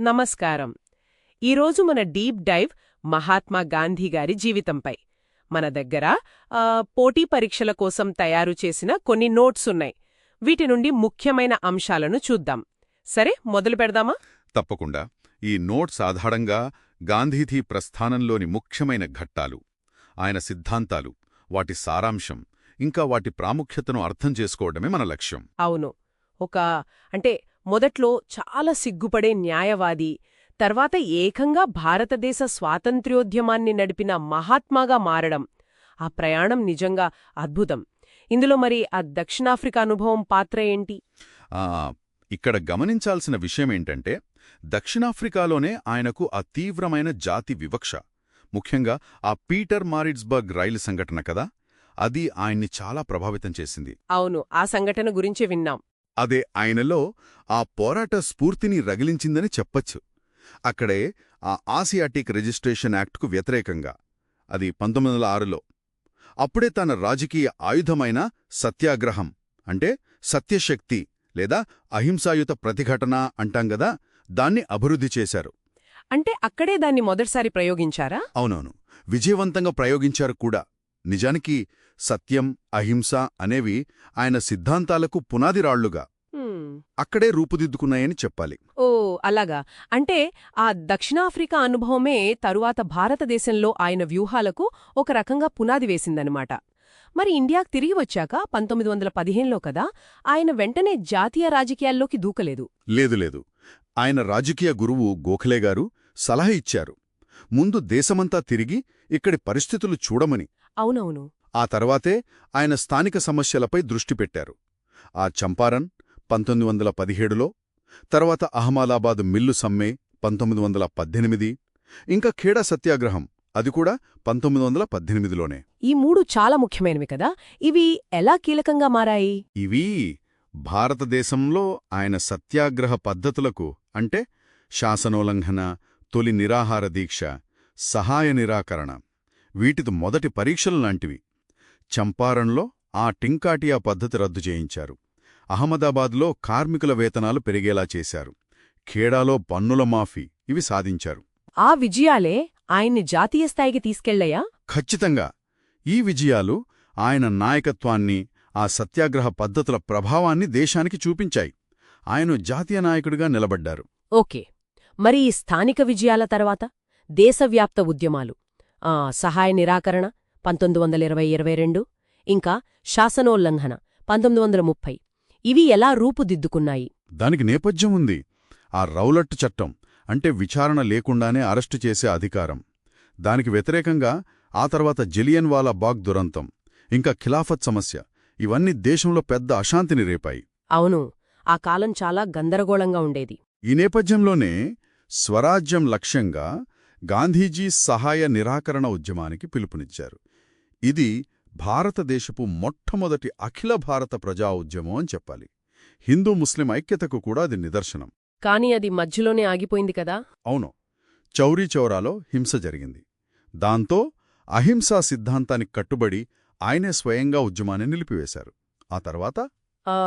నమస్కారం. ఈరోజు మన డీప్ డైవ్ మహాత్మా గాంధీ గారి జీవితంపై. మన దగ్గర పోటీ పరీక్షల కోసం తయారు చేసిన కొన్ని నోట్స్ ఉన్నాయి. వీటి నుండి ముఖ్యమైన అంశాలను చూద్దాం. సరే మొదలు పెడదామా? తప్పకుండా. ఈ నోట్స్ ఆధారంగా గాంధీజీ ప్రస్థానంలోని ముఖ్యమైన ఘట్టాలు ఆయన సిద్ధాంతాలు వాటి సారాంశం ఇంకా వాటి ప్రాముఖ్యతను అర్థం చేసుకోవడమే మన లక్ష్యం. అవును. ఒక అంటే మొదట్లో చాలా సిగ్గుపడే న్యాయవాది తర్వాత ఏకంగా భారతదేశ స్వాతంత్ర్యోద్యమాన్ని నడిపిన మహాత్మాగా మారడం. ఆ ప్రయాణం నిజంగా అద్భుతం. ఇందులో మరి ఆ దక్షిణాఫ్రికా అనుభవం పాత్ర ఏంటి? ఇక్కడ గమనించాల్సిన విషయమేంటంటే దక్షిణాఫ్రికాలోనే ఆయనకు ఆ తీవ్రమైన జాతి వివక్ష. ముఖ్యంగా ఆ పీటర్ మారిట్స్బర్గ్ రైలు సంఘటన కదా అది ఆయన్ని చాలా ప్రభావితం చేసింది. అవును ఆ సంఘటన గురించి విన్నాం. అదే ఆయనలో ఆ పోరాట స్ఫూర్తిని రగిలించిందని చెప్పచ్చు. అక్కడే ఆ ఆసియాటిక్ రిజిస్ట్రేషన్ యాక్ట్కు వ్యతిరేకంగా అది పంతొమ్మిది వందల ఆరులో. అప్పుడే తన రాజకీయ ఆయుధమైన సత్యాగ్రహం అంటే సత్యశక్తి లేదా అహింసాయుత ప్రతిఘటన అంటాం గదా దాన్ని అభివృద్ధి చేశారు. అంటే అక్కడే దాన్ని మొదటిసారి ప్రయోగించారా? అవునవును. విజయవంతంగా ప్రయోగించారు కూడా. నిజానికి సత్యం అహింస అనేవి ఆయన సిద్ధాంతాలకు పునాదిరాళ్ళుగా. అక్కడే రూపుదిద్దుకున్నాయని చెప్పాలి. ఓ అలాగా. అంటే ఆ దక్షిణాఫ్రికా అనుభవమే తరువాత భారతదేశంలో ఆయన వ్యూహాలకు ఒక రకంగా పునాది వేసిందనమాట మరి ఇండియాకు తిరిగి వచ్చాక పంతొమ్మిది వందల పదిహేనులో కదా ఆయన వెంటనే జాతీయ రాజకీయాల్లోకి దూకలేదు. లేదు లేదు. ఆయన రాజకీయ గురువు గోఖలే గారు సలహా ఇచ్చారు. ముందు దేశమంతా తిరిగి ఇక్కడి పరిస్థితులు చూడమని. అవునవును. ఆ తర్వాతే ఆయన స్థానిక సమస్యలపై దృష్టి పెట్టారు. ఆ చంపారన్ పంతొమ్మిది వందల పదిహేడులో తర్వాత అహ్మదాబాద్ మిల్లు సమ్మె పంతొమ్మిది వందల పద్దెనిమిది ఇంకా ఖేడా సత్యాగ్రహం అది కూడా పంతొమ్మిది వందల పద్దెనిమిదిలోనే. ఈ మూడు చాలా ముఖ్యమైనవి కదా ఇవి ఎలా కీలకంగా మారాయి? ఇవి భారతదేశంలో ఆయన సత్యాగ్రహ పద్ధతులకు అంటే శాసనోల్లంఘన తొలి నిరాహార దీక్ష సహాయ నిరాకరణ. వీటితో మొదటి పరీక్షలు లాంటివి. చంపారణ్లో ఆ టింకాటియా పద్ధతి రద్దు చేయించారు. అహ్మదాబాద్లో కార్మికుల వేతనాలు పెరిగేలా చేశారు. ఖేడాలో పన్నుల మాఫీ ఇవి సాధించారు. ఆ విజయాలే ఆయన్ని జాతీయ స్థాయికి తీసుకెళ్ళయా? ఖచ్చితంగా. ఈ విజయాలు ఆయన నాయకత్వాన్ని ఆ సత్యాగ్రహ పద్ధతుల ప్రభావాన్ని దేశానికి చూపించాయి. ఆయన జాతీయ నాయకుడిగా నిలబడ్డారు. ఓకే. మరి ఈ స్థానిక విజయాల తర్వాత దేశవ్యాప్త ఉద్యమాలు? సహాయ నిరాకరణ పంతొమ్మిది వందల ఇరవై ఇరవై రెండు ఇంకా శాసనోల్లంఘన పంతొమ్మిది వందల ముప్పై. ఇవి ఎలా రూపుదిద్దుకున్నాయి? దానికి నేపథ్యం ఉంది. ఆ రౌలట్ చట్టం అంటే విచారణ లేకుండానే అరెస్టు చేసే అధికారం. దానికి వ్యతిరేకంగా ఆ తర్వాత జలియన్ వాలా బాగ్ దురంతం ఇంకా ఖిలాఫత్ సమస్య ఇవన్నీ దేశంలో పెద్ద అశాంతిని రేపాయి. అవును ఆ కాలం చాలా గందరగోళంగా ఉండేది. ఈ నేపథ్యంలోనే స్వరాజ్యం లక్ష్యంగా గాంధీజీ సహాయ నిరాకరణ ఉద్యమానికి పిలుపునిచ్చారు. ఇది భారతదేశపు మొట్టమొదటి అఖిల భారత ప్రజా ఉద్యమం అని చెప్పాలి. హిందూ ముస్లిం ఐక్యతకు కూడా అది నిదర్శనం. కాని అది మధ్యలోనే ఆగిపోయింది కదా? అవును. చౌరీ చౌరాలో హింస జరిగింది. దాంతో అహింసా సిద్ధాంతానికి కట్టుబడి ఆయనే స్వయంగా ఉద్యమాన్ని నిలిపివేశారు. ఆ తర్వాత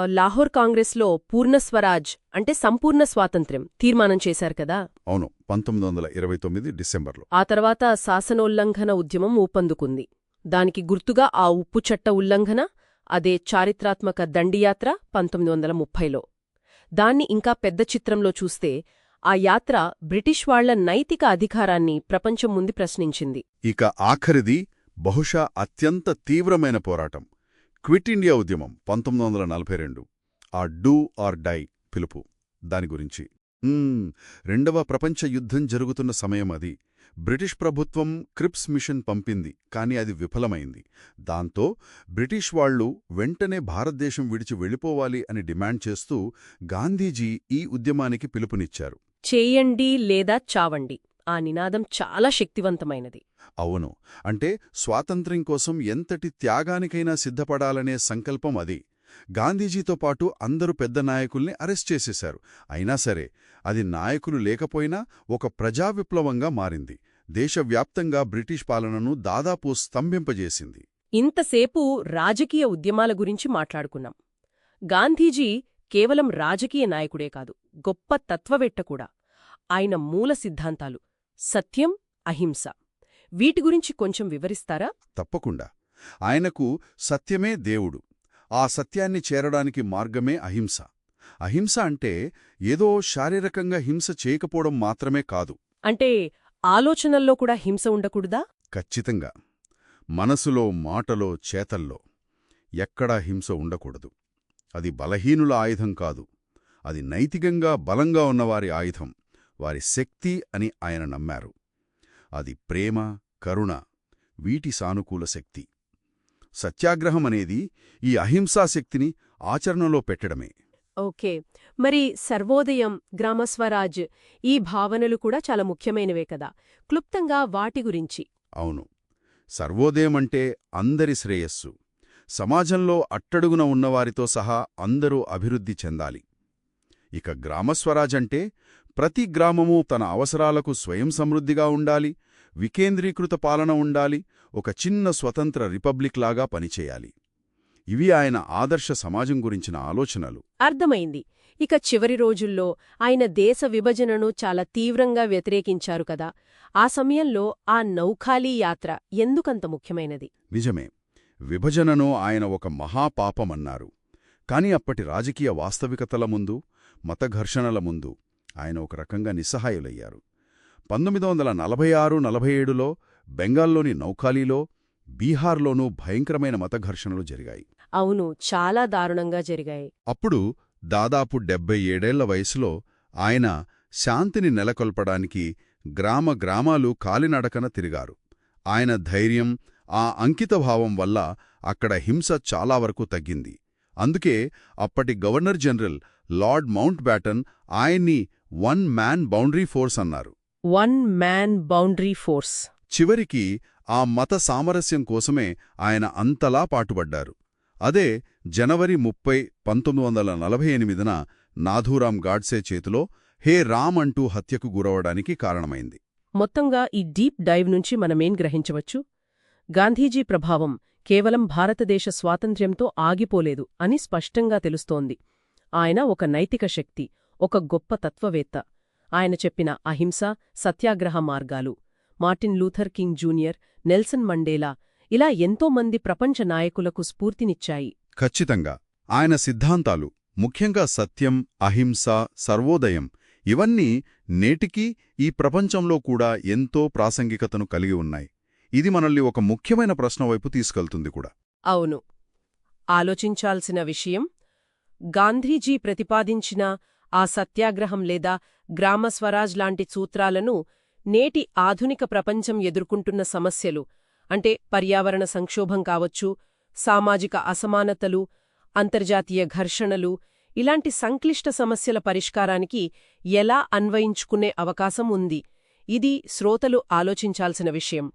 లాహోర్ కాంగ్రెస్లో పూర్ణ స్వరాజ్ అంటే సంపూర్ణ స్వాతంత్ర్యం తీర్మానం చేశారు కదా? అవును పంతొమ్మిది వందల ఇరవై తొమ్మిది డిసెంబర్లో. ఆ తర్వాత శాసనోల్లంఘన ఉద్యమం ఊపందుకుంది. దానికి గుర్తుగా ఆ ఉప్పు చట్ట ఉల్లంఘన అదే చారిత్రాత్మక దండియాత్ర పంతొమ్మిది వందల ముప్పైలో. దాన్ని ఇంకా పెద్ద చిత్రంలో చూస్తే ఆ యాత్ర బ్రిటిష్ వాళ్ళ నైతిక అధికారాన్ని ప్రపంచం ముందు ప్రశ్నించింది. ఇక ఆఖరిది బహుశా అత్యంత తీవ్రమైన పోరాటం. క్విట్ ఇండియా ఉద్యమం పంతొమ్మిది వందల నలభై రెండు. ఆ డూ ఆర్ డై పిలుపు. దాని గురించి. రెండవ ప్రపంచ యుద్ధం జరుగుతున్న సమయం అది. బ్రిటిష్ ప్రభుత్వం క్రిప్స్ మిషన్ పంపింది కానీ అది విఫలమైంది. దాంతో బ్రిటిష్ వాళ్ళు వెంటనే భారతదేశం విడిచి వెళ్ళిపోవాలి అని డిమాండ్ చేస్తూ గాంధీజీ ఈ ఉద్యమానికి పిలుపునిచ్చారు. చేయండి లేదా చావండి. ఆ నినాదం చాలా శక్తివంతమైనది. అవును. అంటే స్వాతంత్ర్యం కోసం ఎంతటి త్యాగానికైనా సిద్ధపడాలనే సంకల్పం అది. గాంధీజీతో పాటు అందరు పెద్ద నాయకుల్ని అరెస్ట్ చేసేశారు. అయినా సరే అది నాయకులు లేకపోయినా ఒక ప్రజా విప్లవంగా మారింది. దేశవ్యాప్తంగా బ్రిటిష్ పాలనను దాదాపు స్తంభింపజేసింది. ఇంతసేపు రాజకీయ ఉద్యమాల గురించి మాట్లాడుకున్నాం. గాంధీజీ కేవలం రాజకీయ నాయకుడే కాదు గొప్ప తత్వవేత్త కూడా. ఆయన మూల సిద్ధాంతాలు. సత్యం అహింస. వీటి గురించి కొంచెం వివరిస్తారా? తప్పకుండా. ఆయనకు సత్యమే దేవుడు. ఆ సత్యాన్ని చేరడానికి మార్గమే అహింస. అహింస అంటే ఏదో శారీరకంగా హింస చేయకపోవడం మాత్రమే కాదు. అంటే ఆలోచనల్లో కూడా హింస ఉండకూడదా? ఖచ్చితంగా. మనసులో మాటలో చేతల్లో ఎక్కడా హింస ఉండకూడదు. అది బలహీనుల ఆయుధం కాదు. అది నైతికంగా బలంగా ఉన్నవారి ఆయుధం. వారి శక్తి అని ఆయన నమ్మారు. అది ప్రేమ కరుణ వీటి సానుకూల శక్తి. సత్యాగ్రహం అనేది ఈ అహింసా శక్తిని ఆచరణలో పెట్టడమే. ఓకే. మరి సర్వోదయం గ్రామస్వరాజ్ ఈ భావనలు కూడా చాలా ముఖ్యమైనవే కదా. క్లుప్తంగా వాటి గురించి. అవును. సర్వోదయమంటే అందరి శ్రేయస్సు. సమాజంలో అట్టడుగున ఉన్నవారితో సహా అందరూ అభివృద్ధి చెందాలి. ఇక గ్రామస్వరాజంటే ప్రతి గ్రామము తన అవసరాలకు స్వయం సమృద్ధిగా ఉండాలి వికేంద్రీకృత పాలన ఉండాలి ఒక చిన్న స్వతంత్ర రిపబ్లిక్ లాగా పనిచేయాలి. ఇవి ఆయన ఆదర్శ సమాజం గురించిన ఆలోచనలు. అర్థమైంది. ఇక చివరి రోజుల్లో ఆయన దేశ విభజనను చాలా తీవ్రంగా వ్యతిరేకించారు కదా. ఆ సమయంలో ఆ నౌఖాళీ యాత్ర ఎందుకంత ముఖ్యమైనది? నిజమే. విభజనను ఆయన ఒక మహాపాపమన్నారు. కాని అప్పటి రాజకీయ వాస్తవికతల ముందు మత ఘర్షణల ముందు ఆయన ఒక రకంగా నిస్సహాయులయ్యారు. పంతొమ్మిది వందల నలభై ఆరు నలభై ఏడులో బెంగాల్లోని నౌఖాలీలో బీహార్లోనూ భయంకరమైన మత ఘర్షణలు జరిగాయి. అవును చాలా దారుణంగా జరిగాయి. అప్పుడు దాదాపు డెబ్బై ఏడేళ్ళ వయసులో ఆయన శాంతిని నెలకొల్పడానికి గ్రామ గ్రామాలు కాలినడకన తిరిగారు. ఆయన ధైర్యం ఆ అంకితభావం వల్ల అక్కడ హింస చాలా వరకు తగ్గింది. అందుకే అప్పటి governor general lord Mountbatten ఆయన్ని వన్ మ్యాన్ బౌండరీ ఫోర్స్ అన్నారు. One man boundary force. చివరికి ఆ మత సామరస్యం కోసమే ఆయన అంతలా పాటుపడ్డారు. అదే జనవరి ముప్పై పంతొమ్మిది వందల నలభై ఎనిమిదిన నాథూరాం గాడ్సే చేతిలో హే రామ్ అంటూ హత్యకు గురవడానికి కారణమైంది. మొత్తంగా ఈ డీప్ డైవ్ నుంచి మనమేం గ్రహించవచ్చు? గాంధీజీ ప్రభావం కేవలం భారతదేశ స్వాతంత్ర్యంతో ఆగిపోలేదు అని స్పష్టంగా తెలుస్తోంది. ఆయన ఒక నైతిక శక్తి ఒక గొప్ప తత్వవేత్త. ఆయన చెప్పిన అహింస సత్యాగ్రహ మార్గాలు. Martin Luther King Junior Nelson Mandela ఇలా ఎంతోమంది ప్రపంచ నాయకులకు స్ఫూర్తినిచ్చాయి. ఖచ్చితంగా. ఆయన సిద్ధాంతాలు ముఖ్యంగా సత్యం అహింస సర్వోదయం ఇవన్నీ నేటికీ ఈ ప్రపంచంలో కూడా ఎంతో ప్రాసంగికతను కలిగి ఉన్నాయి. ఇది మనల్ని ఒక ముఖ్యమైన ప్రశ్న వైపు తీసుకెళ్తుంది కూడా. అవును. ఆలోచించాల్సిన విషయం గాంధీజీ ప్రతిపాదించిన ఆ సత్యాగ్రహం లేదా గ్రామ స్వరాజ్ లాంటి సూత్రాలను నేటి ఆధునిక ప్రపంచం ఎదుర్కొంటున్న సమస్యలు అంటే పర్యావరణ సంక్షోభం కావచ్చు సామాజిక అసమానతలు అంతర్జాతీయ ఘర్షణలు ఇలాంటి సంక్లిష్ట సమస్యల పరిష్కారానికి ఎలా అన్వయించుకునే అవకాశం ఉంది ఇది శ్రోతలు ఆలోచించాల్సిన విషయం.